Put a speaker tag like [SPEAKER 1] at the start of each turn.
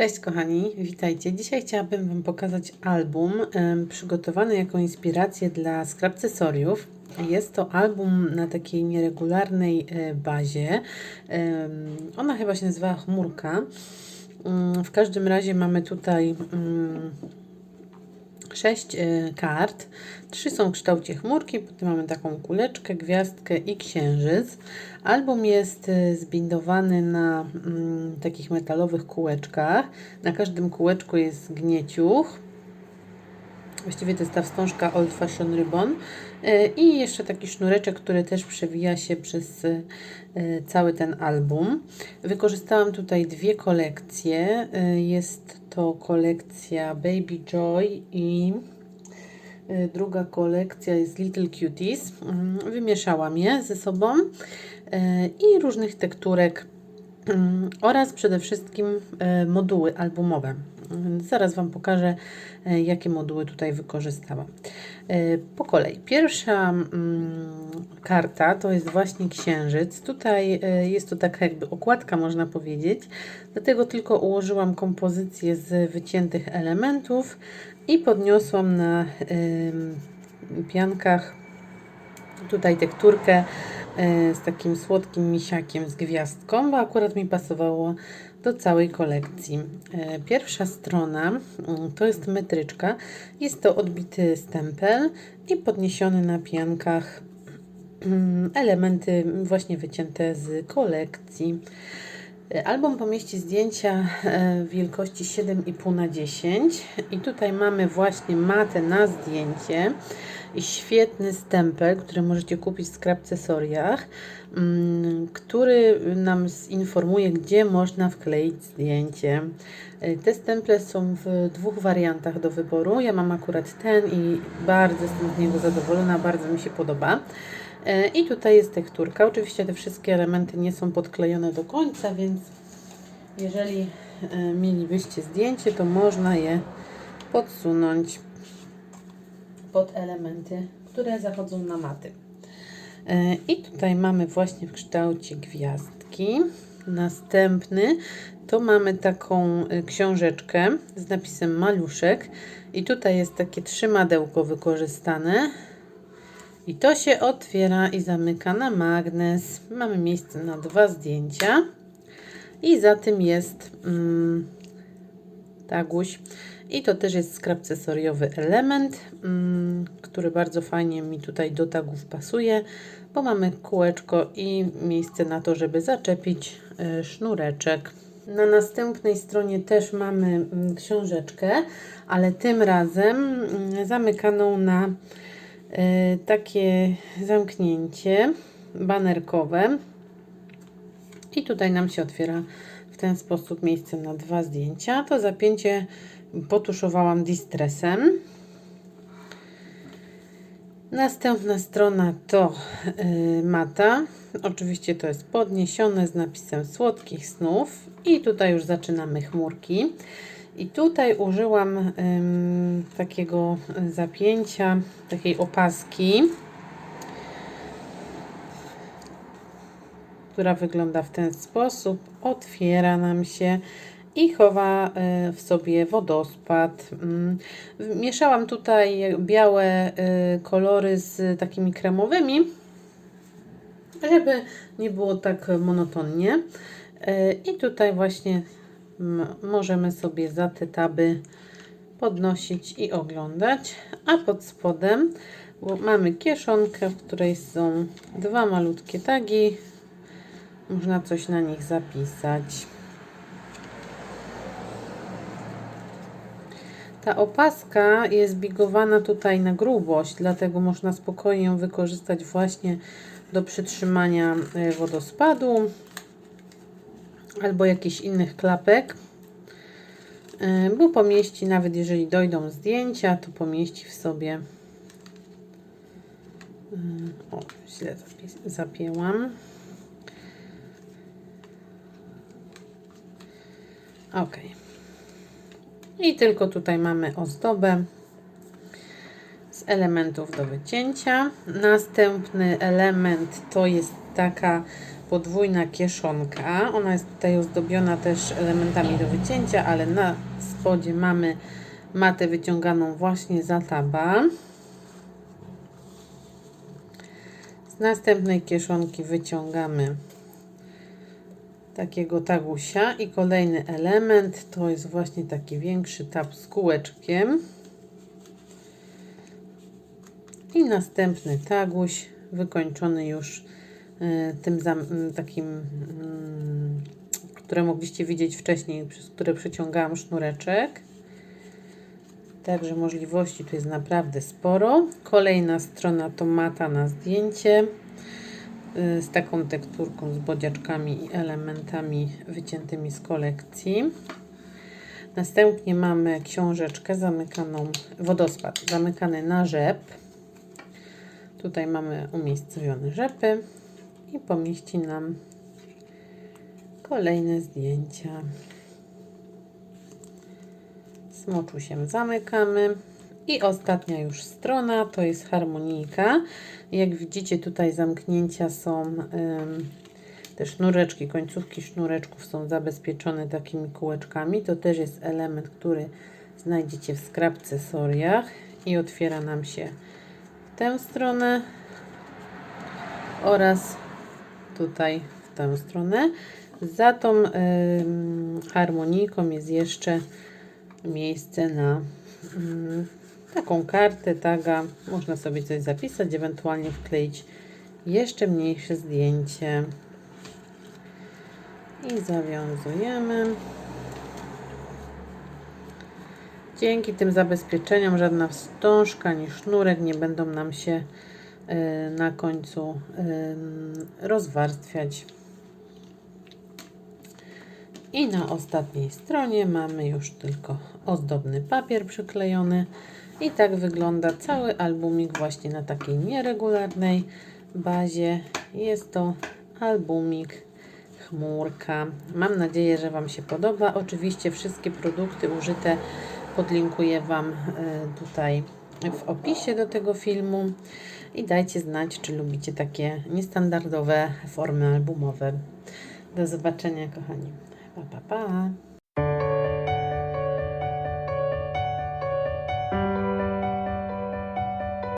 [SPEAKER 1] Cześć kochani, witajcie. Dzisiaj chciałabym Wam pokazać album przygotowany jako inspirację dla skrapcesoriów. Jest to album na takiej nieregularnej e, bazie. Ona chyba się nazywa Chmurka. Mm, W każdym razie mamy tutaj mm, sześć e, kart. Trzy są w kształcie chmurki, potem mamy taką kuleczkę, gwiazdkę i księżyc. Album jest e, zbindowany na mm, takich metalowych kółeczkach. Na każdym kółeczku jest gnieciuch. Właściwie to jest ta wstążka Old Fashion Ribbon. E, I jeszcze taki sznureczek, który też przewija się przez e, cały ten album. Wykorzystałam tutaj dwie kolekcje. E, Jest to kolekcja Baby Joy i druga kolekcja jest Little Cuties. Mm, Wymieszałam je ze sobą i różnych tekturek mm, oraz przede wszystkim moduły albumowe. Więc Zaraz Wam pokażę, e, jakie moduły tutaj wykorzystałam. E, Po kolei. Pierwsza mm, karta to jest właśnie księżyc. Tutaj e, jest to taka jakby okładka, można powiedzieć. Dlatego tylko ułożyłam kompozycję z wyciętych elementów i podniosłam na piankach tutaj tekturkę z takim słodkim misiakiem z gwiazdką, bo akurat mi pasowało do całej kolekcji. E, Pierwsza strona mm, to jest metryczka. Jest to odbity stempel i podniesiony na piankach mm, elementy właśnie wycięte z kolekcji. E, Album pomieści zdjęcia e, wielkości 7,5 na 10 i tutaj mamy właśnie matę na zdjęcie i świetny stempel, który możecie kupić w skrapcesoriach, mm, który nam zinformuje, gdzie można wkleić zdjęcie. E, Te stemple są w dwóch wariantach do wyboru. Ja mam akurat ten i bardzo jestem z niego zadowolona, bardzo mi się podoba. E, I tutaj jest tekturka. Oczywiście te wszystkie elementy nie są podklejone do końca, więc jeżeli e, mielibyście zdjęcie, to można je podsunąć pod elementy, które zachodzą na maty. E, I tutaj mamy właśnie w kształcie gwiazdki. Następny to mamy taką książeczkę z napisem maluszek. I tutaj jest takie trzymadełko wykorzystane. I to się otwiera i zamyka na magnes. Mamy miejsce na dwa zdjęcia. I za tym jest mm, taguś. I to też jest skrapcesoriowy element, mm, który bardzo fajnie mi tutaj do tagów pasuje, bo mamy kółeczko i miejsce na to, żeby zaczepić y, sznureczek. Na następnej stronie też mamy mm, książeczkę, ale tym razem mm, zamykaną na takie zamknięcie banerkowe. I tutaj nam się otwiera w ten sposób miejsce na dwa zdjęcia. To zapięcie potuszowałam distressem. Następna strona to y, mata. Oczywiście to jest podniesione z napisem słodkich snów. I tutaj już zaczynamy chmurki. I tutaj użyłam ym, takiego zapięcia, takiej opaski. która wygląda w ten sposób. Otwiera nam się i chowa e, w sobie wodospad. Mm, Mieszałam tutaj białe e, kolory z takimi kremowymi, żeby nie było tak monotonnie. E, I tutaj właśnie możemy sobie za te taby podnosić i oglądać. A pod spodem mamy kieszonkę, w której są dwa malutkie tagi. Można coś na nich zapisać. Ta opaska jest bigowana tutaj na grubość, dlatego można spokojnie ją wykorzystać właśnie do przytrzymania e, wodospadu albo jakichś innych klapek, E, bo pomieści, nawet jeżeli dojdą zdjęcia, to pomieści w sobie. E, O, źle zapięłam. Ok. I tylko tutaj mamy ozdobę z elementów do wycięcia. Następny element to jest taka podwójna kieszonka. Ona jest tutaj ozdobiona też elementami do wycięcia, ale na spodzie mamy matę wyciąganą właśnie za taba. Z następnej kieszonki wyciągamy takiego tagusia i kolejny element to jest właśnie taki większy tab z kółeczkiem i następny taguś wykończony już tym zam, m, takim mm, które mogliście widzieć wcześniej, przez które przeciągałam sznureczek. Także możliwości tu jest naprawdę sporo. Kolejna strona to mata na zdjęcie y, z taką tekturką, z bodziaczkami i elementami wyciętymi z kolekcji. Następnie mamy książeczkę zamykaną, wodospad zamykany na rzep. Tutaj mamy umiejscowione rzepy i pomieści nam kolejne zdjęcia. Smoczusiem zamykamy. I ostatnia już strona to jest harmonijka. Jak widzicie tutaj zamknięcia są ym, te sznureczki, końcówki sznureczków są zabezpieczone takimi kółeczkami. To też jest element, który znajdziecie w skrapcesoriach i otwiera nam się w tę stronę oraz tutaj w tę stronę. Za tą ym, harmonijką jest jeszcze miejsce na mm, taką kartę, taga. Można sobie coś zapisać, ewentualnie wkleić jeszcze mniejsze zdjęcie. I zawiązujemy. Dzięki tym zabezpieczeniom żadna wstążka ani sznurek nie będą nam się y, na końcu y, rozwarstwiać. I na ostatniej stronie mamy już tylko ozdobny papier przyklejony. I tak wygląda cały albumik właśnie na takiej nieregularnej bazie. Jest to albumik chmurka. Mam nadzieję, że Wam się podoba. Oczywiście wszystkie produkty użyte podlinkuję Wam y, tutaj w opisie do tego filmu. I dajcie znać, czy lubicie takie niestandardowe formy albumowe. Do zobaczenia, kochani. Pa, pa, pa.